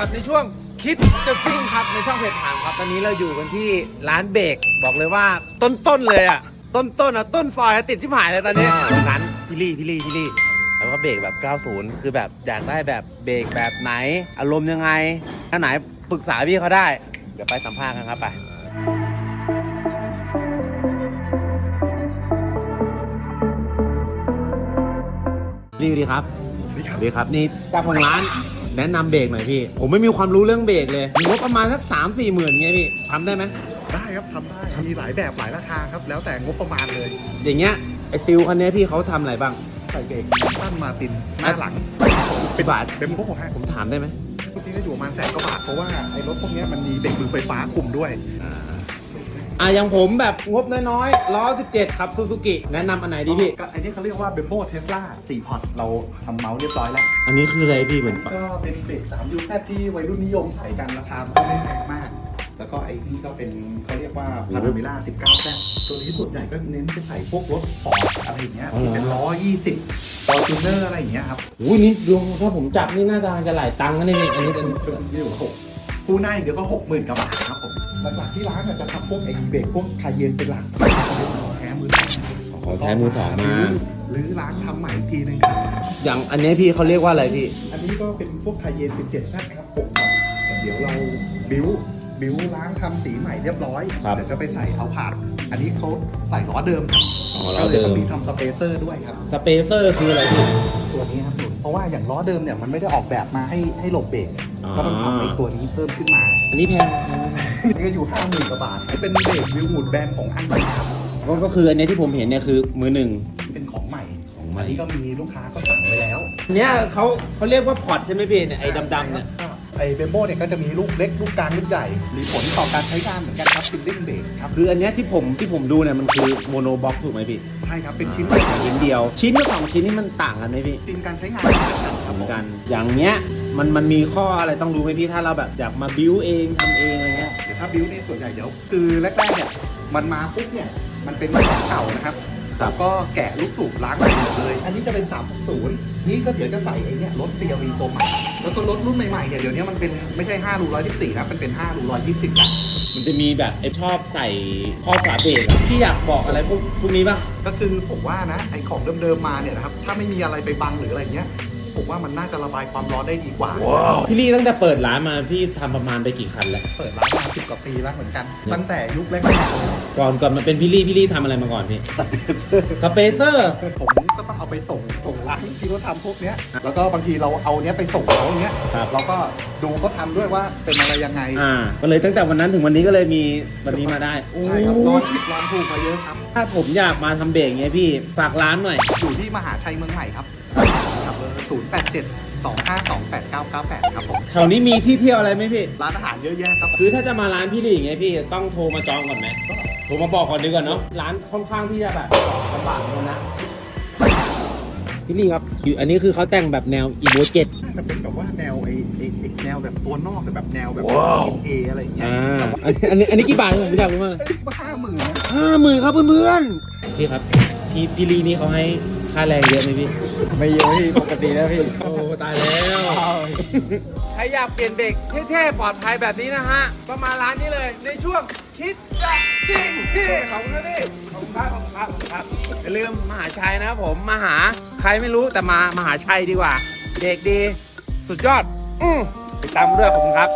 กับในช่วงคิดจะซิ่งครับในช่องเพจถามครับ ตอนนี้เราอยู่กันที่ร้านเบรกบอกเลยว่าต้นๆเลยอะ ต้นๆอะต้นฟอยล์ติดชิบหายเลยตอนนี้ร้านพี่ลี่พี่ลี่พี่ลี่แล้วก็เบรกแบบ 90 คือแบบอยากได้แบบเบรกแบบไหน อารมณ์ยังไงถ้าไหนปรึกษาพี่เขาได้ เดี๋ยวไปสัมภาษณ์กันครับไปนี่ดีครับนี่ครับ ดีครับ นี่เจ้าของร้าน แนะนำเบรกหน่อยพี่ ผมไม่มีความรู้เรื่องเบรกเลยมีงบประมาณสักสามสี่หมื่นไงพี่ทำได้ไหมได้ครับทำได้มีหลายแบบหลายราคาครับ แล้วแต่งบประมาณเลย อย่างเงี้ยไอซิลคันเนี้ยพี่เขาทำอะไรบ้าง ใส่เบรกตั้นมาตินหน้าหลัง เป็นบาท เป็นพวกฮะผมถามได้ไหมพวกนี้ก็อยู่ประมาณแสนกว่าบาทเพราะว่าไอ้รถพวกเนี้ยมันมีเบรกมือไฟฟ้าคุมด้วย อ่ะอย่างผมแบบงบน้อยๆล้อ 17 ครับซูซูกิแนะนำอันไหนดีพี่ ก็ไอ้นี่เขาเรียกว่าเบมโบเทสลา4พอร์ตเราทำเมาส์เรียบร้อยแล้ว อันนี้คืออะไรพี่เหมือนปะก็เป็นเบรก3 u z ที่วัยรุ่นนิยมใส่กันราคาก็ไม่แพงมาก แล้วก็ไอ้นี่ก็เป็นเขาเรียกว่าพาราเมล่า19แซตัวนี้ส่วนใหญ่ก็เน้นไปใส่พวกรถสปอร์ตอะไรอย่างเงี้ยที่เป็นล้อ20ฟอร์จูเนอร์อะไรอย่างเงี้ยครับอุ้ยนี่ดูถ้าผมจับนี่หน้าตาจะหลายตังค์นะนี่อันนี้ เป็นนี่หก คู่หน้าอย่างเดียวก็หกหมื่นกว่าบาทครับผมหลักๆที่ร้านอาจจะทำพวกไอ้เบรกพวกคาเยนเป็นหลักของแท้มือสองของแท้มือสองมา หรือร้านทำใหม่อีกทีหนึงครับอย่างอันเนี้ยพี่เขาเรียกว่าอะไรพี่ อันนี้ก็เป็นพวกคาเยน17นะครับ6ครับเดี๋ยวเราบิวบิวล้างทำสีใหม่เรียบร้อยครับ เดี๋ยวจะไปใส่เอาผาดอันนี้เขาใส่ล้อเดิมครับอ๋อล้อเดิมก็ลยต้องมีทำสเปเซอร์ด้วยครับ สเปเซอร์คืออะไรพี่ ตัวนี้ครับ เพราะว่าอย่างล้อเดิมเนี่ยมันไม่ได้ออกแบบมาให้ให้หลบเบรกอ่าก็ต้องทำไอ้ตัวนี้เพิ่มขึ้นมา อันนี้แพงนี่ก็อยู่ห้าหมื่นกว่าบาทเป็นเบรกวิวหูดแบนของอันใหม่ครับก็ก็คืออันเนี้ยที่ผมเห็นเนี่ยคือมือหนึ่งเป็นของใหม่ของใหม่อันนี้ก็มีลูกค้าก็สั่งไว้แล้วอันเนี้ยเขาเขาเรียกว่าพอร์ตใช่ไหมพี่เนี่ยไอ้ดำๆเนี่ยก็ ไอ้เบมโบเนี่ยก็จะมีลูกเล็กลูกกลางลูกใหญ่มีผลต่อการใช้งานเหมือนกันครับฟิลลิ่งเบรกครับคืออันเนี้ยที่ผมที่ผมดูเนี่ยมันคือโมโนบ็อกถูกไหมพี่ใช่ครับเป็นชิ้นใหญ่ชิ้นเดียว ชิ้นกับสองชิ้นนี่มันต่างกันไหมพี่จริงการใช้งานเหมือนกันครับเหผมือนมกัน อย่างเนี้ยมันมันมีข้ออะไรต้องรู้ไหมพี่ถ้าเราแบบอยากมาบิ้วเองทำเองอะไรเงี้ย เดี๋ยวถ้าบิวเนี่ยส่วนใหญ่เดี๋ยวคือแรกๆเนี่ยมันมาปุ๊บเนี่ยมันเป็นของเก่านะครับครับ แล้วก็แกะลูกสูบล้างหม่หมดเลย อันนี้จะเป็น 360 นี่ก็เดี๋ยวจะใส่ไอ้เนี่ยรถ CRV ตัวใหม่ แล้วก็รถรุ่นใหม่ๆเนี่ยเดี๋ยวนี้มันเป็นไม่ใช่5รู124นะมันเป็น5รู120แล้วมันจะมีแบบไอ้ชอบใส่ข้อฝาเบรกพี่อยากบอกอะไรพวกพวกนี้ป่ะ ก็คือผมว่านะไอของเดิมๆมาเนี่ยนะครับถ้าไม่มีอะไรไปบังหรืออะไรเงี้ย ผมว่ามันน่าจะระบายความร้อนได้ดีกว่าพี่ลี่ตั้งแต่เปิดร้านมาพี่ทำประมาณไปกี่คันแล้ว เปิดร้านมาสิบกว่าปีแล้วเหมือนกัน ตั้งแต่ยุคแรกก่อนก่อนมาเป็นพี่ลี่พี่ลี่ทำอะไรมาก่อนพี่สเปเซอร์ๆผมก็ต้องเอาไปส่งส่งร้านที่เขาทำพวกเนี้ย แล้วก็บางทีเราเอาเนี้ยไปส่งเขาเนี้ย ครับ เราก็ดูเขาทำด้วยว่าเป็นอะไรยังไงอ่าก็เลยตั้งแต่วันนั้นถึงวันนี้ก็เลยมีวันนี้มาได้ใช่ครับร้อนผิดร้านถูกมาเยอะครับ ถ้าผมอยากมาทำเบรกเงี้ยพี่ฝากร้านหน่อย อยู่ที่มหาชัยเมืองใหม่ครับ ขับเบอร์ศูนย์แปดเจ็ดสองห้าสองแปดเก้าเก้าแปดครับผม แถวนี้มีที่เที่ยวอะไรไหมพี่ ร้านอาหารเยอะแยะครับ คือถ้าจะมาร้านพี่ลี่อย่างเงี้ยพี่ต้องโทรมาจองก่อนไหมโทรมาบอกก่อนดีกว่าเนาะ ร้านค่อนข้างที่จะแบบลำบากเหมือนกันนะ พี่ลี่ครับอยู่อันนี้คือเขาแต่งแบบแนวอีโวเจ็ด น่าจะเป็นแบบว่าแนวไอ้ไอ้ไอ้แนวแบบตัวนอกแบบแนวแบบเออะไรอย่างเงี้ยอ่าอันนี้อันนี้อันนี้กี่บาทผมอยากรู้มากเลยห้าหมื่นนะห้าหมื่นครับเพื่อนๆพี่ครับ พี่พี่ลี่นี่เขาให้ ค่าแรงเยอะไหมพี่ ไม่เยอะพี่ปกติแล้วพี่ โอ้ตายแล้ว ใครอยากเปลี่ยนเบรกเท่ๆปลอดภัยแบบนี้นะฮะ ก็มาร้านนี้เลยในช่วงคิดจะจริงพี่ขอบคุณครับพี่ขอบคุณครับขอบคุณครับขอบคุณครับอย่าลืมมหาชัยนะครับผมมาหาใครไม่รู้แต่มามหาชัยดีกว่า เด็กดี สุดยอด อืมติดตามมาด้วยขอบคุณครับ